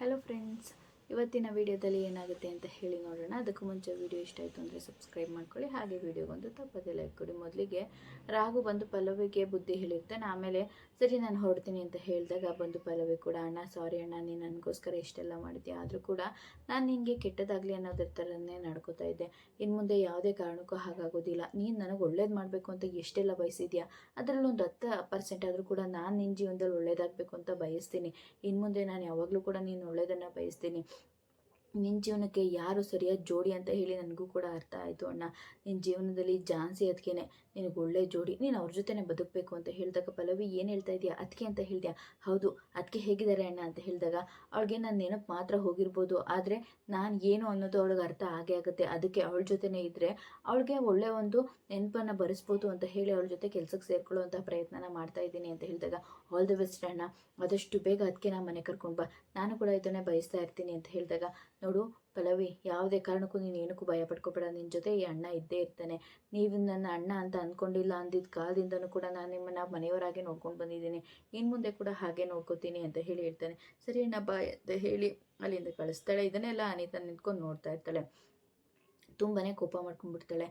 Hello friends ಇವತ್ತಿನ ವಿಡಿಯೋದಲ್ಲಿ ಏನಾಗುತ್ತೆ ಅಂತ ಹೇಳಿ ನೋಡೋಣ. ಅದಕ್ಕೂ ಮುಂಚೆ ವಿಡಿಯೋ ಇಷ್ಟ ಆಯಿತು ಅಂದರೆ ಸಬ್ಸ್ಕ್ರೈಬ್ ಮಾಡ್ಕೊಳ್ಳಿ. ಹಾಗೆ ವಿಡಿಯೋಗೊಂದು ತಪ್ಪದೇ ಲೈಕ್ ಕೊಡಿ. ಮೊದಲಿಗೆ ರಾಘು ಬಂದು ಪಲ್ಲವಿಗೆ ಬುದ್ಧಿ ಹೇಳಿರ್ತಾನೆ. ಆಮೇಲೆ ಸರಿ, ನಾನು ಹೊರಡ್ತೀನಿ ಅಂತ ಹೇಳಿದಾಗ ಬಂದು ಪಲ್ಲವಿ ಕೂಡ, ಅಣ್ಣ ಸಾರಿ ಅಣ್ಣ, ನೀನು ನನಗೋಸ್ಕರ ಇಷ್ಟೆಲ್ಲ ಮಾಡಿದ್ಯಾ? ಆದರೂ ಕೂಡ ನಾನು ನಿನಗೆ ಕೆಟ್ಟದಾಗಲಿ ಅನ್ನೋದ್ರ ಥರನೇ ನಡ್ಕೋತಾ ಇದ್ದೆ. ಇನ್ನು ಮುಂದೆ ಯಾವುದೇ ಕಾರಣಕ್ಕೂ ಹಾಗಾಗೋದಿಲ್ಲ. ನೀನು ನನಗೆ ಒಳ್ಳೇದು ಮಾಡಬೇಕು ಅಂತ ಎಷ್ಟೆಲ್ಲ ಬಯಸಿದ್ಯಾ? ಅದ್ರಲ್ಲೊಂದು ಹತ್ತು ಪರ್ಸೆಂಟ್ ಆದರೂ ಕೂಡ ನಾನು ನಿನ್ನ ಜೀವನದಲ್ಲಿ ಒಳ್ಳೇದಾಗಬೇಕು ಅಂತ ಬಯಸ್ತೀನಿ. ಇನ್ನು ಮುಂದೆ ನಾನು ಯಾವಾಗಲೂ ಕೂಡ ನೀನು ಒಳ್ಳೇದನ್ನು ಬಯಸ್ತೀನಿ. ನಿನ್ನ ಜೀವನಕ್ಕೆ ಯಾರು ಸರಿಯಾದ ಜೋಡಿ ಅಂತ ಹೇಳಿ ನನಗೂ ಕೂಡ ಅರ್ಥ ಆಯಿತು ಅಣ್ಣ. ನಿನ್ನ ಜೀವನದಲ್ಲಿ ಜಾನ್ಸಿ ಅದಕ್ಕೇನೆ ನಿನಗೆ ಒಳ್ಳೆ ಜೋಡಿ, ನೀನು ಅವ್ರ ಜೊತೆನೇ ಬದುಕಬೇಕು ಅಂತ ಹೇಳಿದಾಗ ಪಲವಿ ಏನು ಹೇಳ್ತಾ ಇದೆಯಾ? ಅದಕ್ಕೆ ಅಂತ ಹೇಳಿದ್ಯಾ? ಹೌದು ಅದಕ್ಕೆ ಹೇಗಿದ್ದಾರೆ ಅಣ್ಣ ಅಂತ ಹೇಳಿದಾಗ, ಅವಳಿಗೆ ನನ್ನ ನೆನಪು ಮಾತ್ರ ಹೋಗಿರ್ಬೋದು, ಆದರೆ ನಾನು ಏನು ಅನ್ನೋದು ಅವಳಿಗೆ ಅರ್ಥ ಆಗೇ ಆಗುತ್ತೆ. ಅದಕ್ಕೆ ಅವಳ ಜೊತೆನೇ ಇದ್ದರೆ ಅವಳಿಗೆ ಒಳ್ಳೆ ಒಂದು ನೆನಪನ್ನು ಬರೆಸ್ಬೋದು ಅಂತ ಹೇಳಿ ಅವಳ ಜೊತೆ ಕೆಲಸಕ್ಕೆ ಸೇರ್ಕೊಳ್ಳುವಂಥ ಪ್ರಯತ್ನನ ಮಾಡ್ತಾ ಇದ್ದೀನಿ ಅಂತ ಹೇಳಿದಾಗ, ಆಲ್ ದ ಬೆಸ್ಟ್ ಅಣ್ಣ. ಆದಷ್ಟು ಬೇಗ ಅದಕ್ಕೆ ನಾನು ಮನೆ ಕರ್ಕೊಂಡು ಬಾ. ನಾನು ಕೂಡ ಇದನ್ನೇ ಬಯಸ್ತಾ ಇರ್ತೀನಿ ಅಂತ ಹೇಳಿದಾಗ ನೋಡು, ಪಲ್ಲವಿ, ಯಾವುದೇ ಕಾರಣಕ್ಕೂ ನೀನು ಏನಕ್ಕೂ ಭಯ ಪಡ್ಕೋಬೇಡ. ನಿನ್ನ ಜೊತೆ ಈ ಅಣ್ಣ ಇದ್ದೇ ಇರ್ತಾನೆ. ನೀವು ನನ್ನ ಅಣ್ಣ ಅಂತ ಅಂದ್ಕೊಂಡಿಲ್ಲ ಅಂದಿದ್ದ ಕಾಲದಿಂದನೂ ಕೂಡ ನಾನು ನಿಮ್ಮನ್ನು ಮನೆಯವರಾಗೆ ನೋಡ್ಕೊಂಡು ಬಂದಿದ್ದೀನಿ. ಇನ್ನು ಮುಂದೆ ಕೂಡ ಹಾಗೆ ನೋಡ್ಕೋತೀನಿ ಅಂತ ಹೇಳಿ ಹೇಳ್ತಾನೆ. ಸರಿ ಅಣ್ಣ ಬಾಯ್ ಅಂತ ಹೇಳಿ ಅಲ್ಲಿಂದ ಕಳಿಸ್ತಾಳೆ. ಇದನ್ನೆಲ್ಲ ಅನಿತಾ ನಿಂತ್ಕೊಂಡು ನೋಡ್ತಾ ಇರ್ತಾಳೆ. ತುಂಬಾ ಕೋಪ ಮಾಡ್ಕೊಂಡ್ಬಿಡ್ತಾಳೆ.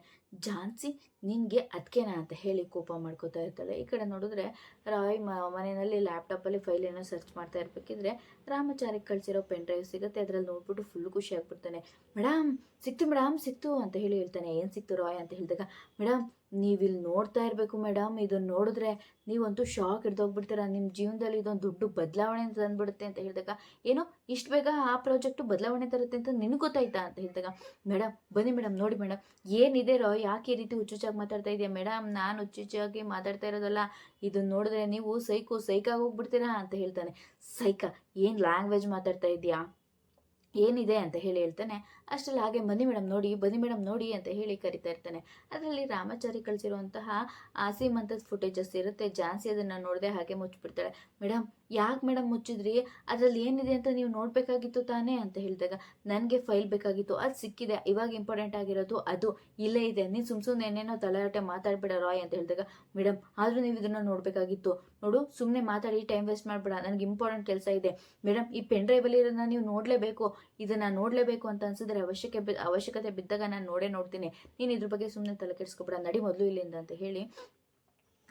ಝಾನ್ಸಿ ನಿನಗೆ ಅದಕ್ಕೇನಾ ಅಂತ ಹೇಳಿ ಕೋಪ ಮಾಡ್ಕೋತಾ ಇರ್ತಾಳೆ. ಈ ಕಡೆ ನೋಡಿದ್ರೆ ರಾಯ್ ಮನೆಯಲ್ಲಿ ಲ್ಯಾಪ್ಟಾಪಲ್ಲಿ ಏನೋ ಸರ್ಚ್ ಮಾಡ್ತಾ ಇರ್ಬೇಕಿದ್ರೆ ರಾಮಚಾರಿಗೆ ಕಳಿಸಿರೋ ಪೆನ್ ಡ್ರೈವ್ ಸಿಗುತ್ತೆ. ಅದರಲ್ಲಿ ನೋಡ್ಬಿಟ್ಟು ಫುಲ್ ಖುಷಿ ಆಗ್ಬಿಡ್ತಾನೆ. ಮೇಡಮ್ ಸಿಕ್ತು ಮೇಡಮ್ ಸಿಕ್ತು ಅಂತ ಹೇಳಿ ಹೇಳ್ತಾನೆ. ಏನು ಸಿಕ್ತು ರಾಯ್? ಅಂತ ಹೇಳಿದಾಗ ಮೇಡಮ್ ನೀವಿಲ್ಲಿ ನೋಡ್ತಾ ಇರಬೇಕು ಮೇಡಮ್ ಇದನ್ನು ನೋಡಿದ್ರೆ ನೀವಂತೂ ಶಾಕ್ ಹಿಡ್ದೋಗ್ಬಿಡ್ತೀರ. ನಿಮ್ಮ ಜೀವನದಲ್ಲಿ ಇದೊಂದು ದೊಡ್ಡ ಬದಲಾವಣೆ ಅಂತ ತಂದ್ಬಿಡುತ್ತೆ ಅಂತ ಹೇಳಿದಾಗ, ಏನೋ ಇಷ್ಟು ಬೇಗ ಆ ಪ್ರಾಜೆಕ್ಟು ಬದಲಾವಣೆ ತರುತ್ತೆ ಅಂತ ನಿನಗೆ ಗೊತ್ತಾಯ್ತಾ ಅಂತ ಹೇಳಿದಾಗ, ಮೇಡಮ್, ಬನ್ನಿ ಮೇಡಮ್, ನೋಡಿ ಮೇಡಮ್, ಏನಿದೆ ರೋ ಯಾಕೆ ಈ ರೀತಿ ಹುಚ್ಚುಚ್ಚಾಗಿ ಮಾತಾಡ್ತಾ ಇದೆಯಾ ಮೇಡಮ್? ನಾನು ಹುಚ್ಚುಚ್ಚಾಗಿ ಮಾತಾಡ್ತಾ ಇರೋದಲ್ಲ ಇದನ್ನು ನೋಡಿದ್ರೆ ನೀವು ಸೈಕು ಸೈಕಾಗಿ ಹೋಗ್ಬಿಡ್ತೀರಾ ಅಂತ ಹೇಳ್ತಾನೆ. ಸೈಕ, ಏನು ಲ್ಯಾಂಗ್ವೇಜ್ ಮಾತಾಡ್ತಾ ಇದೆಯಾ? ಏನಿದೆ ಅಂತ ಹೇಳಿ ಹೇಳ್ತಾನೆ. ಅಷ್ಟರಲ್ಲಿ ಹಾಗೆ ಬನ್ನಿ ಮೇಡಮ್ ನೋಡಿ, ಬನ್ನಿ ಮೇಡಮ್ ನೋಡಿ ಅಂತ ಹೇಳಿ ಕರಿತಾ ಇರ್ತಾನೆ. ಅದರಲ್ಲಿ ರಾಮಾಚಾರಿ ಕಳಿಸಿರುವಂತಹ ಸೀಮಂತದ ಫುಟೇಜಸ್ ಇರುತ್ತೆ. ಜಾನ್ಸಿ ಅದನ್ನು ನೋಡದೆ ಹಾಗೆ ಮುಚ್ಚಿಬಿಡ್ತಾಳೆ ಮೇಡಮ್, ಯಾಕೆ ಮೇಡಮ್ ಮುಚ್ಚಿದ್ರಿ? ಅದರಲ್ಲಿ ಏನಿದೆ ಅಂತ ನೀವು ನೋಡಬೇಕಾಗಿತ್ತು ತಾನೇ? ಅಂತ ಹೇಳಿದಾಗ, ನನಗೆ ಫೈಲ್ ಬೇಕಾಗಿತ್ತು. ಅದು ಸಿಕ್ಕಿದೆ. ಇವಾಗ ಇಂಪಾರ್ಟೆಂಟ್ ಆಗಿರೋದು ಅದು. ಇಲ್ಲೇ ಇದೆ. ನೀನು ಸುಮ್ಮ ಸುಮ್ಮನೆ ಏನೇನೋ ತಲೆಯಾಟೆ ಮಾತಾಡ್ಬೇಡ ರಾಯ್ ಅಂತ ಹೇಳಿದಾಗ, ಮೇಡಮ್, ಆದರೂ ನೀವು ಇದನ್ನು ನೋಡಬೇಕಾಗಿತ್ತು. ನೋಡು ಸುಮ್ಮನೆ ಮಾತಾಡಿ ಟೈಮ್ ವೇಸ್ಟ್ ಮಾಡಬೇಡ, ನನಗೆ ಇಂಪಾರ್ಟೆಂಟ್ ಕೆಲಸ ಇದೆ. ಮೇಡಮ್ ಈ ಪೆನ್ ಡ್ರೈವಲ್ಲಿ ಇರೋದನ್ನ ನೀವು ನೋಡಲೇಬೇಕು. ಇದನ್ನು ನೋಡಲೇಬೇಕು ಅಂತ ಅನ್ಸಿದ್ರೆ ಅವಶ್ಯಕ ಅವಶ್ಯಕತೆ ಬಿದ್ದಾಗ ನಾನು ನೋಡೇ ನೋಡ್ತೀನಿ. ನೀನು ಇದ್ರ ಬಗ್ಗೆ ಸುಮ್ಮನೆ ತಲೆ ಕೆಡಿಸ್ಕೊಬೇಡ, ನಡಿ ಮೊದಲು ಇಲ್ಲಿಂದ ಅಂತ ಹೇಳಿ.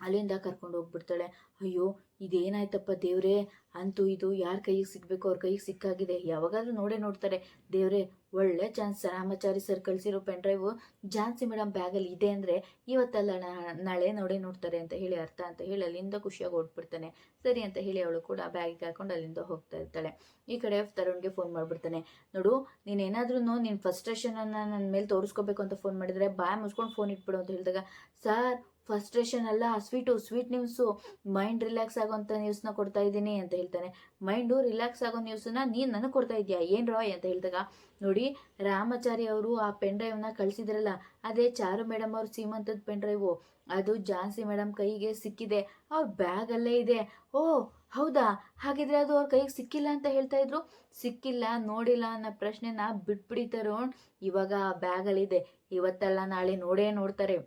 ಅಲ್ಲಿಂದ ಕರ್ಕೊಂಡು ಹೋಗ್ಬಿಡ್ತಾಳೆ. ಅಯ್ಯೋ, ಇದೇನಾಯ್ತಪ್ಪ ದೇವರೇ? ಅಂತೂ ಇದು ಯಾರ ಕೈಗೆ ಸಿಗ್ಬೇಕು ಅವ್ರ ಕೈಗೆ ಸಿಕ್ಕಾಗಿದೆ. ಯಾವಾಗಾದ್ರೂ ನೋಡೇ ನೋಡ್ತಾರೆ. ದೇವರೇ, ಒಳ್ಳೆ ಚಾನ್ಸ್. ರಾಮಾಚಾರಿ ಸರ್ ಕಳಿಸಿರೋ ಪೆನ್ ಡ್ರೈವು ಝಾನ್ಸಿ ಮೇಡಮ್ ಬ್ಯಾಗಲ್ಲಿ ಇದೆ ಅಂದರೆ ಇವತ್ತಲ್ಲ ನಾಳೆ ನೋಡೇ ನೋಡ್ತಾರೆ ಅಂತ ಹೇಳಿ ಅರ್ಥ ಅಂತ ಹೇಳಿ ಅಲ್ಲಿಂದ ಖುಷಿಯಾಗಿ ಓಡ್ಬಿಡ್ತಾನೆ. ಸರಿ ಅಂತ ಹೇಳಿ ಅವಳು ಕೂಡ ಬ್ಯಾಗಿಗೆ ಹಾಕೊಂಡು ಅಲ್ಲಿಂದ ಹೋಗ್ತಾ ಇರ್ತಾಳೆ. ಈ ಕಡೆ ತರುಣ್ಗೆ ಫೋನ್ ಮಾಡಿಬಿಡ್ತಾನೆ. ನೋಡು ನೀನೇನಾದ್ರೂ ನೀನು ಫಸ್ಟ್ರೇಷನನ್ನು ನನ್ನ ಮೇಲೆ ತೋರಿಸ್ಕೋಬೇಕು ಅಂತ ಫೋನ್ ಮಾಡಿದರೆ ಬಾಯ್ ಮುಚ್ಕೊಂಡು ಫೋನ್ ಇಟ್ಬಿಡು ಅಂತ ಹೇಳಿದಾಗ, ಸರ್ ಫಸ್ಟ್ರೇಷನ್ ಅಲ್ಲ sweet sweet news mind relax ಆಗೋಂಥ ನ್ಯೂಸ್ನ ಕೊಡ್ತಾ ಇದ್ದೀನಿ ಅಂತ ಹೇಳ್ತಾನೆ. ಮೈಂಡು ರಿಲ್ಯಾಕ್ಸ್ ಆಗೋ ನ್ಯೂಸನ್ನ ನೀನು ನನಗೆ ಕೊಡ್ತಾ ಇದೆಯಾ? ಏನು ರಾಯ್ ಅಂತ ಹೇಳಿದಾಗ, ನೋಡಿ, ರಾಮಾಚಾರಿ ಅವರು ಆ ಪೆನ್ ಡ್ರೈವ್ನ ಕಳಿಸಿದ್ರಲ್ಲ, ಅದೇ ಚಾರು ಮೇಡಮ್ ಅವ್ರ ಸೀಮಂತದ ಪೆನ್ ಡ್ರೈವು ಅದು ಜಾನ್ಸಿ ಮೇಡಮ್ ಕೈಗೆ ಸಿಕ್ಕಿದೆ. ಅವ್ರ ಬ್ಯಾಗಲ್ಲೇ ಇದೆ. ಓ, ಹೌದಾ? ಹಾಗಿದ್ರೆ ಅದು ಅವ್ರ ಕೈಗೆ ಸಿಕ್ಕಿಲ್ಲ ಅಂತ ಹೇಳ್ತಾ ಇದ್ರು? ಸಿಕ್ಕಿಲ್ಲ, ನೋಡಿಲ್ಲ ಅನ್ನೋ ಪ್ರಶ್ನೆನ ಬಿಟ್ಬಿಡಿ ತರುಣ್. ಇವಾಗ ಆ ಬ್ಯಾಗಲ್ಲಿದೆ ಇವತ್ತಲ್ಲ ನಾಳೆ ನೋಡೇ ನೋಡ್ತಾರೆ.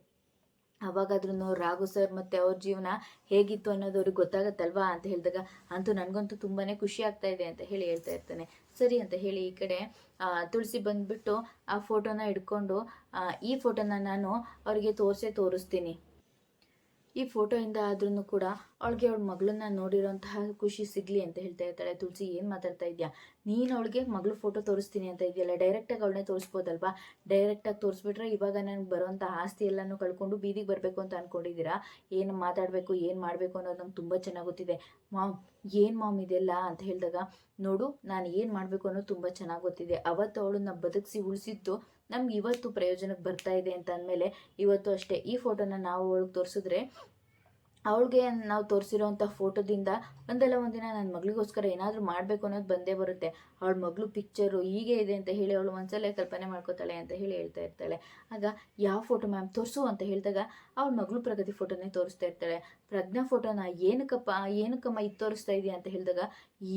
ಅವಾಗಾದ್ರೂ ರಾಘು ಸರ್ ಮತ್ತು ಅವ್ರ ಜೀವನ ಹೇಗಿತ್ತು ಅನ್ನೋದು ಅವ್ರಿಗೆ ಗೊತ್ತಾಗತ್ತಲ್ವಾ ಅಂತ ಹೇಳಿದಾಗ, ಅಂತೂ ನನಗಂತೂ ತುಂಬಾ ಖುಷಿ ಆಗ್ತಾ ಇದೆ ಅಂತ ಹೇಳಿ ಹೇಳ್ತಾ ಇರ್ತಾನೆ. ಸರಿ ಅಂತ ಹೇಳಿ ಈ ಕಡೆ ತುಳಸಿ ಬಂದ್ಬಿಟ್ಟು ಆ ಫೋಟೋನ ಹಿಡ್ಕೊಂಡು ಈ ಫೋಟೋನ ನಾನು ಅವ್ರಿಗೆ ತೋರಿಸೇ ತೋರಿಸ್ತೀನಿ. ಈ ಫೋಟೋಯಿಂದ ಆದ್ರೂ ಕೂಡ ಅವಳಿಗೆ ಅವಳ ಮಗಳನ್ನ ನೋಡಿರೋಂತಹ ಖುಷಿ ಸಿಗಲಿ ಅಂತ ಹೇಳ್ತಾ ಇರ್ತಾಳೆ. ತುಳಸಿ, ಏನು ಮಾತಾಡ್ತಾ ಇದ್ಯಾ? ನೀನು ಅವಳಿಗೆ ಮಗಳು ಫೋಟೋ ತೋರಿಸ್ತೀನಿ ಅಂತ ಇದೆಯಲ್ಲ. ಡೈರೆಕ್ಟಾಗಿ ಅವಳನ್ನೇ ತೋರಿಸ್ಬೋದಲ್ವಾ? ಡೈರೆಕ್ಟಾಗಿ ತೋರಿಸ್ಬಿಟ್ರೆ ಇವಾಗ ನನಗೆ ಬರೋಂಥ ಆಸ್ತಿ ಎಲ್ಲನೂ ಕಳ್ಕೊಂಡು ಬೀದಿಗೆ ಬರಬೇಕು ಅಂತ ಅಂದ್ಕೊಂಡಿದ್ದೀರಾ ಏನು ಮಾತಾಡಬೇಕು, ಏನು ಮಾಡಬೇಕು ಅನ್ನೋದು ನಂಗೆ ತುಂಬ ಚೆನ್ನಾಗಿ ಗೊತ್ತಿದೆ. ಮಾಮ್, ಏನು ಮಾಮ್ ಇದೆಲ್ಲ ಅಂತ ಹೇಳಿದಾಗ, ನೋಡು, ನಾನು ಏನು ಮಾಡಬೇಕು ಅನ್ನೋದು ತುಂಬ ಚೆನ್ನಾಗಿ ಗೊತ್ತಿದೆ. ಅವತ್ತು ಅವಳನ್ನ ಬದುಕಿಸಿ ಉಳಿಸಿದ್ದು ನಮ್ಗೆ ಇವತ್ತು ಪ್ರಯೋಜನಕ್ಕೆ ಬರ್ತಾ ಇದೆ ಅಂತ ಅಂದಮೇಲೆ ಇವತ್ತು ಅಷ್ಟೇ ಈ ಫೋಟೋನ ನಾವು ಒಳಗೆ ತೋರಿಸಿದ್ರೆ ಅವಳಿಗೆ ನಾವು ತೋರಿಸಿರೋವಂಥ ಫೋಟೋದಿಂದ ಒಂದಲ್ಲ ಒಂದಿನ ನನ್ನ ಮಗಳಿಗೋಸ್ಕರ ಏನಾದರೂ ಮಾಡಬೇಕು ಅನ್ನೋದು ಬಂದೇ ಬರುತ್ತೆ. ಅವಳ ಮಗಳು ಪಿಕ್ಚರು ಹೀಗೆ ಇದೆ ಅಂತ ಹೇಳಿ ಅವಳು ಒಂದ್ಸಲ ಕಲ್ಪನೆ ಮಾಡ್ಕೋತಾಳೆ ಅಂತ ಹೇಳಿ ಹೇಳ್ತಾ ಇರ್ತಾಳೆ. ಆಗ ಯಾವ ಫೋಟೋ ಮ್ಯಾಮ್ ತೋರಿಸು ಅಂತ ಹೇಳಿದಾಗ ಅವಳ ಮಗಳು ಪ್ರಗತಿ ಫೋಟೋನೇ ತೋರಿಸ್ತಾ ಇರ್ತಾಳೆ. ಪ್ರಜ್ಞಾ ಫೋಟೋನ ಏನಕ್ಕಪ್ಪ ಏನಕ್ಕಮ್ಮ ಇದು ತೋರಿಸ್ತಾ ಇದೆಯಾ ಅಂತ ಹೇಳಿದಾಗ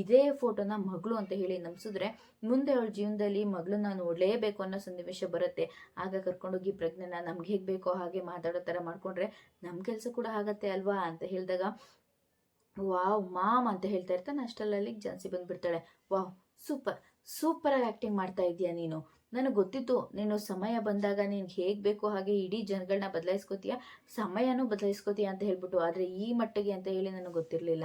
ಇದೇ ಫೋಟೋನ ಮಗಳು ಅಂತ ಹೇಳಿ ನಂಬಿಸಿದ್ರೆ ಮುಂದೆ ಅವಳ ಜೀವನದಲ್ಲಿ ಮಗಳನ್ನ ನೋಡಲೇಬೇಕು ಅನ್ನೋ ಸನ್ನಿವೇಶ ಬರುತ್ತೆ. ಆಗ ಕರ್ಕೊಂಡೋಗಿ ಪ್ರಜ್ಞೆನ ನಮ್ಗೆ ಹೇಗೆ ಬೇಕೋ ಹಾಗೆ ಮಾತಾಡೋ ಥರ ಮಾಡಿಕೊಂಡ್ರೆ ನಮ್ಮ ಕೆಲಸ ಕೂಡ ಆಗತ್ತೆ ಅಲ್ವಾ? ಅಂತ ಹೇಳಿದಾಗ, ವಾವ್, ಮಾಮ್ ಅಂತ ಹೇಳ್ತಾ ಇರ್ತಾನೆ. ಅಷ್ಟರಲ್ಲಿ ಜಾನ್ಸಿ ಬಂದ್ಬಿಡ್ತಾಳೆ. ವಾವ್, ಸೂಪರ್ ಸೂಪರಾಗಿ ಆ್ಯಕ್ಟಿಂಗ್ ಮಾಡ್ತಾ ಇದೀಯ ನೀನು? ನನಗೆ ಗೊತ್ತಿತ್ತು, ನೀನು ಸಮಯ ಬಂದಾಗ ನೀನು ಹೇಗೆ ಬೇಕೋ ಹಾಗೆ ಇಡೀ ಜನಗಳನ್ನ ಬದಲಾಯಿಸ್ಕೋತೀಯ, ಸಮಯನೂ ಬದಲಾಯಿಸ್ಕೋತೀಯ ಅಂತ ಹೇಳ್ಬಿಟ್ಟು, ಆದರೆ ಈ ಮಟ್ಟಿಗೆ ಅಂತ ಹೇಳಿ ನನಗೆ ಗೊತ್ತಿರಲಿಲ್ಲ.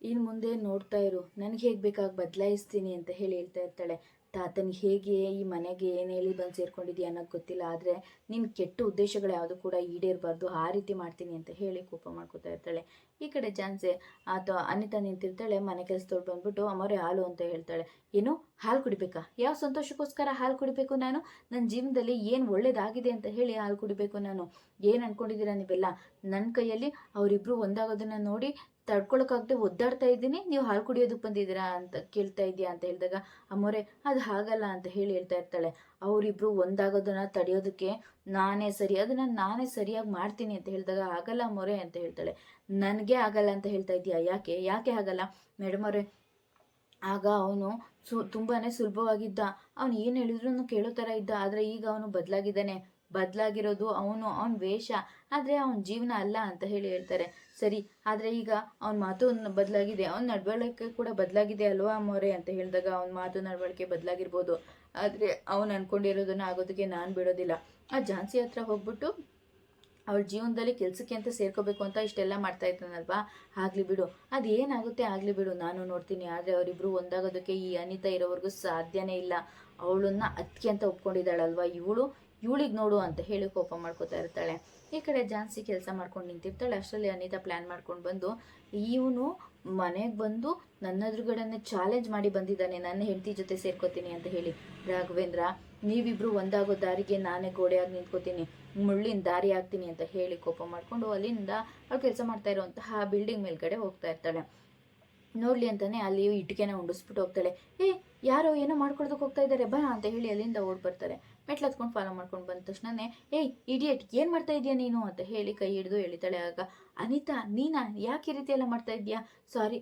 ಇನ್ನು ಮುಂದೆ ನೋಡ್ತಾ ಇರು, ನನಗೆ ಹೇಗೆ ಬೇಕಾಗಿ ಬದಲಾಯಿಸ್ತೀನಿ ಅಂತ ಹೇಳಿ ಹೇಳ್ತಾ ಇರ್ತಾಳೆ. ತಾತನಿಗೆ ಹೇಗೆ ಈ ಮನೆಗೆ ಏನು ಹೇಳಿ ಬಂದು ಸೇರ್ಕೊಂಡಿದ್ಯಾ ಅನ್ನೋದು ಗೊತ್ತಿಲ್ಲ. ಆದರೆ ನಿನ್ನ ಕೆಟ್ಟ ಉದ್ದೇಶಗಳು ಯಾವುದು ಕೂಡ ಈಡೇರಬಾರ್ದು. ಆ ರೀತಿ ಮಾಡ್ತೀನಿ ಅಂತ ಹೇಳಿ ಕೋಪ ಮಾಡ್ಕೋತಾ ಇರ್ತಾಳೆ. ಈ ಕಡೆ ಜಾನ್ಸೆ ಆತ ಅನಿತಾ ನಿಂತಿರ್ತಾಳೆ. ಮನೆ ಕೆಲಸದವ್ರು ಬಂದ್ಬಿಟ್ಟು, ಅಮ್ಮವ್ರೆ, ಹಾಲು ಅಂತ ಹೇಳ್ತಾಳೆ. ಏನು ಹಾಲು ಕುಡಿಬೇಕಾ? ಯಾವ ಸಂತೋಷಕ್ಕೋಸ್ಕರ ಹಾಲು ಕುಡಿಬೇಕು ನಾನು? ನನ್ನ ಜೀವನದಲ್ಲಿ ಏನು ಒಳ್ಳೇದಾಗಿದೆ ಅಂತ ಹೇಳಿ ಹಾಲು ಕುಡಿಬೇಕು ನಾನು. ಏನು ಅನ್ಕೊಂಡಿದ್ದೀರಾ ನೀವೆಲ್ಲ? ನನ್ನ ಕೈಯಲ್ಲಿ ಅವರಿಬ್ಬರು ಒಂದಾಗೋದನ್ನು ನೋಡಿ ತಡ್ಕೊಳಕ್ಕಾಗದೆ ಒದ್ದಾಡ್ತಾ ಇದ್ದೀನಿ. ನೀವು ಹಾಲು ಕುಡಿಯೋದಕ್ಕೆ ಬಂದಿದ್ದೀರಾ ಅಂತ ಕೇಳ್ತಾ ಇದೆಯಾ ಅಂತ ಹೇಳಿದಾಗ, ಅಮ್ಮೋರೆ, ಅದು ಹಾಗಲ್ಲ ಅಂತ ಹೇಳಿ ಹೇಳ್ತಾ ಇರ್ತಾಳೆ. ಅವರಿಬ್ರು ಒಂದಾಗೋದನ್ನ ತಡೆಯೋದಕ್ಕೆ ನಾನೇ ಸರಿ, ಅದನ್ನ ನಾನೇ ಸರಿಯಾಗಿ ಮಾಡ್ತೀನಿ ಅಂತ ಹೇಳಿದಾಗ, ಆಗಲ್ಲ ಮೊರೆ ಅಂತ ಹೇಳ್ತಾಳೆ. ನನಗೆ ಆಗಲ್ಲ ಅಂತ ಹೇಳ್ತಾ ಇದೀಯಾ ಯಾಕೆ? ಯಾಕೆ ಆಗಲ್ಲ? ಮೇಡಮ್ ಅವರೇ ಆಗ ಅವನು ಸು ತುಂಬಾ ಸುಲಭವಾಗಿದ್ದ. ಅವನು ಏನು ಹೇಳಿದ್ರು ಕೇಳೋ ಥರ ಇದ್ದ. ಆದರೆ ಈಗ ಅವನು ಬದಲಾಗಿದ್ದಾನೆ. ಬದಲಾಗಿರೋದು ಅವನು, ಅವನ ವೇಷ. ಆದರೆ ಅವನ ಜೀವನ ಅಲ್ಲ ಅಂತ ಹೇಳಿ ಹೇಳ್ತಾರೆ. ಸರಿ, ಆದರೆ ಈಗ ಅವನ ಮಾತು ಬದಲಾಗಿದೆ. ಅವನ ನಡವಳಿಕೆ ಕೂಡ ಬದಲಾಗಿದೆ ಅಲ್ವಾ ಮೊರೆ ಅಂತ ಹೇಳಿದಾಗ ಅವನ ಮಾತು ನಡವಳಿಕೆ ಬದಲಾಗಿರ್ಬೋದು. ಆದರೆ ಅವನು ಅನ್ಕೊಂಡಿರೋದನ್ನ ಆಗೋದಕ್ಕೆ ನಾನು ಬಿಡೋದಿಲ್ಲ. ಆ ಝಾನ್ಸಿ ಹತ್ರ ಹೋಗ್ಬಿಟ್ಟು ಅವಳ ಜೀವನದಲ್ಲಿ ಕೆಲಸಕ್ಕೆ ಅಂತ ಸೇರ್ಕೋಬೇಕು ಅಂತ ಇಷ್ಟೆಲ್ಲ ಮಾಡ್ತಾ ಇದ್ದಾನಲ್ವಾ? ಆಗಲಿ ಬಿಡು. ಅದು ಏನಾಗುತ್ತೆ? ಆಗಲಿ ಬಿಡು. ನಾನು ನೋಡ್ತೀನಿ. ಆದರೆ ಅವರಿಬ್ಬರು ಒಂದಾಗೋದಕ್ಕೆ ಈ ಅನಿತಾ ಇರೋವರೆಗೂ ಸಾಧ್ಯನೇ ಇಲ್ಲ. ಅವಳನ್ನ ಅದಕ್ಕೆ ಅಂತ ಒಪ್ಕೊಂಡಿದ್ದಾಳಲ್ವಾ? ಇವಳು ಇವಳಿಗೆ ನೋಡು ಅಂತ ಹೇಳಿ ಕೋಪ ಮಾಡ್ಕೋತಾ ಇರ್ತಾಳೆ. ಈ ಕಡೆ ಜಾನ್ಸಿ ಕೆಲಸ ಮಾಡ್ಕೊಂಡು ನಿಂತಿರ್ತಾಳೆ. ಅಷ್ಟರಲ್ಲಿ ಅನಿತಾ ಪ್ಲ್ಯಾನ್ ಮಾಡ್ಕೊಂಡು ಬಂದು, ಇವನು ಮನೆಗೆ ಬಂದು ನನ್ನ ಚಾಲೆಂಜ್ ಮಾಡಿ ಬಂದಿದ್ದಾನೆ. ನನ್ನ ಹೆಂಡತಿ ಜೊತೆ ಸೇರ್ಕೋತೀನಿ ಅಂತ ಹೇಳಿ. ರಾಘವೇಂದ್ರ, ನೀವಿಬ್ರು ಒಂದಾಗೋ ದಾರಿಗೆ ನಾನೇ ಗೋಡೆಯಾಗಿ ನಿಂತ್ಕೋತೀನಿ. ಮುಳ್ಳಿನ ದಾರಿ ಆಗ್ತೀನಿ ಅಂತ ಹೇಳಿ ಕೋಪ ಮಾಡಿಕೊಂಡು ಅಲ್ಲಿಂದ ಅವ್ಳು ಕೆಲಸ ಮಾಡ್ತಾ ಇರುವಂತಹ ಬಿಲ್ಡಿಂಗ್ ಮೇಲ್ಗಡೆ ಹೋಗ್ತಾ ಇರ್ತಾಳೆ. ನೋಡ್ಲಿ ಅಂತಾನೆ ಅಲ್ಲಿ ಇಟ್ಟಿಗೆನ ಉಂಡಿಸ್ಬಿಟ್ಟು ಹೋಗ್ತಾಳೆ. ಏ, ಯಾರೋ ಏನೋ ಮಾಡ್ಕೊಳ್ದಕ್ಕೆ ಹೋಗ್ತಾ ಇದ್ದಾರೆ ಬಾ, ಅಂತ ಹೇಳಿ ಅಲ್ಲಿಂದ ಓಡ್ ಬರ್ತಾರೆ. ಮೆಟ್ಲು ಹತ್ಕೊಂಡು ಫಾಲೋ ಮಾಡ್ಕೊಂಡು ಬಂದ ತಕ್ಷಣನೇ, ಏಯ್ ಇಡಿಯಟ್ ಏನು ಮಾಡ್ತಾ ಇದೀಯ ನೀನು? ಅಂತ ಹೇಳಿ ಕೈ ಹಿಡಿದು ಎಳಿತಾಳೆ. ಆಗ, ಅನಿತಾ, ನೀನಾ? ಯಾಕೆ ಈ ರೀತಿ ಎಲ್ಲ ಮಾಡ್ತಾ ಇದೀಯಾ? ಸಾರಿ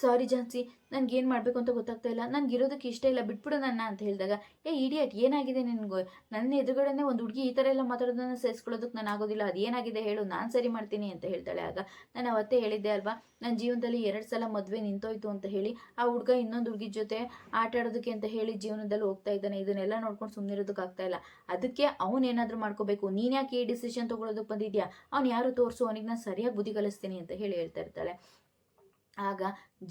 ಸಾರಿ ಜಾನ್ಸಿ, ನನಗೆ ಏನು ಮಾಡಬೇಕು ಅಂತ ಗೊತ್ತಾಗ್ತಾ ಇಲ್ಲ. ನನಗೆ ಇರೋದಕ್ಕೆ ಇಷ್ಟ ಇಲ್ಲ. ಬಿಟ್ಬಿಡು ನನ್ನ ಅಂತ ಹೇಳಿದಾಗ ಏ ಇಡಿಯಟ್ ಏನಾಗಿದೆ ನಿನಗೆ? ನನ್ನ ಎದುರುಗಡೆನೇ ಒಂದು ಹುಡುಗಿ ಈ ಥರ ಎಲ್ಲ ಮಾತಾಡೋದನ್ನು ಸಹಿಸ್ಕೊಳ್ಳೋದಕ್ಕೆ ನಾನು ಆಗೋದಿಲ್ಲ. ಅದು ಏನಾಗಿದೆ ಹೇಳು, ನಾನು ಸರಿ ಮಾಡ್ತೀನಿ ಅಂತ ಹೇಳ್ತಾಳೆ. ಆಗ, ನಾನು ಅವತ್ತೇ ಹೇಳಿದ್ದೆ ಅಲ್ವಾ? ನನ್ನ ಜೀವನದಲ್ಲಿ ಎರಡು ಸಲ ಮದುವೆ ನಿಂತೋಯ್ತು ಅಂತ ಹೇಳಿ, ಆ ಹುಡುಗ ಇನ್ನೊಂದು ಹುಡುಗಿ ಜೊತೆ ಆಟ ಆಡೋದಕ್ಕೆ ಅಂತ ಹೇಳಿ ಜೀವನದಲ್ಲಿ ಹೋಗ್ತಾ ಇದ್ದಾನೆ. ಇದನ್ನೆಲ್ಲ ನೋಡ್ಕೊಂಡು ಸುಮ್ಮನಿರೋದಕ್ಕೆ ಆಗ್ತಾ ಇಲ್ಲ. ಅದಕ್ಕೆ ಅವನೇನಾದರೂ ಮಾಡ್ಕೋಬೇಕು. ನೀನು ಯಾಕೆ ಈ ಡಿಸಿಷನ್ ತೊಗೊಳೋದಕ್ಕೆ ಬಂದಿದ್ಯಾ? ಅವ್ನು ಯಾರು ತೋರಿಸು? ಅವನಿಗೆ ನಾನು ಸರಿಯಾಗಿ ಬುದ್ಧಿ ಕಲಿಸ್ತೀನಿ ಅಂತ ಹೇಳಿ ಹೇಳ್ತಾ ಇರ್ತಾಳೆ. ಆಗ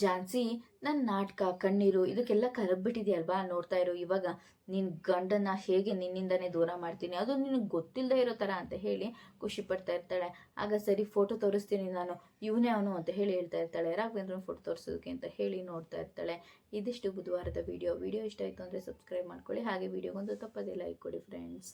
ಝಾನ್ಸಿ ನನ್ನ ನಾಟಕ, ಕಣ್ಣೀರು ಇದಕ್ಕೆಲ್ಲ ಕರಗ್ಬಿಟ್ಟಿದೆಯಲ್ವಾ ನೋಡ್ತಾ ಇರೋ. ಇವಾಗ ನಿನ್ನ ಗಂಡನ ಹೇಗೆ ನಿನ್ನಿಂದನೇ ದೂರ ಮಾಡ್ತೀನಿ? ಅದು ನಿನಗೆ ಗೊತ್ತಿಲ್ಲದೆ ಇರೋ ಥರ ಅಂತ ಹೇಳಿ ಖುಷಿ ಪಡ್ತಾ ಇರ್ತಾಳೆ. ಆಗ ಸರಿ ಫೋಟೋ ತೋರಿಸ್ತೀನಿ ನಾನು. ಇವನೇ ಅವನು ಅಂತ ಹೇಳಿ ಹೇಳ್ತಾ ಇರ್ತಾಳೆ. ರಾಘವೇಂದ್ರನ ಫೋಟೋ ತೋರಿಸೋದಕ್ಕೆ ಅಂತ ಹೇಳಿ ನೋಡ್ತಾ ಇರ್ತಾಳೆ. ಇದಿಷ್ಟು ಬುಧವಾರದ ವಿಡಿಯೋ ವಿಡಿಯೋ ಇಷ್ಟ ಆಯಿತು ಅಂದರೆ ಸಬ್ಸ್ಕ್ರೈಬ್ ಮಾಡ್ಕೊಳ್ಳಿ. ಹಾಗೆ ವಿಡಿಯೋಗೊಂದು ತಪ್ಪದೇ ಲೈಕ್ ಕೊಡಿ ಫ್ರೆಂಡ್ಸ್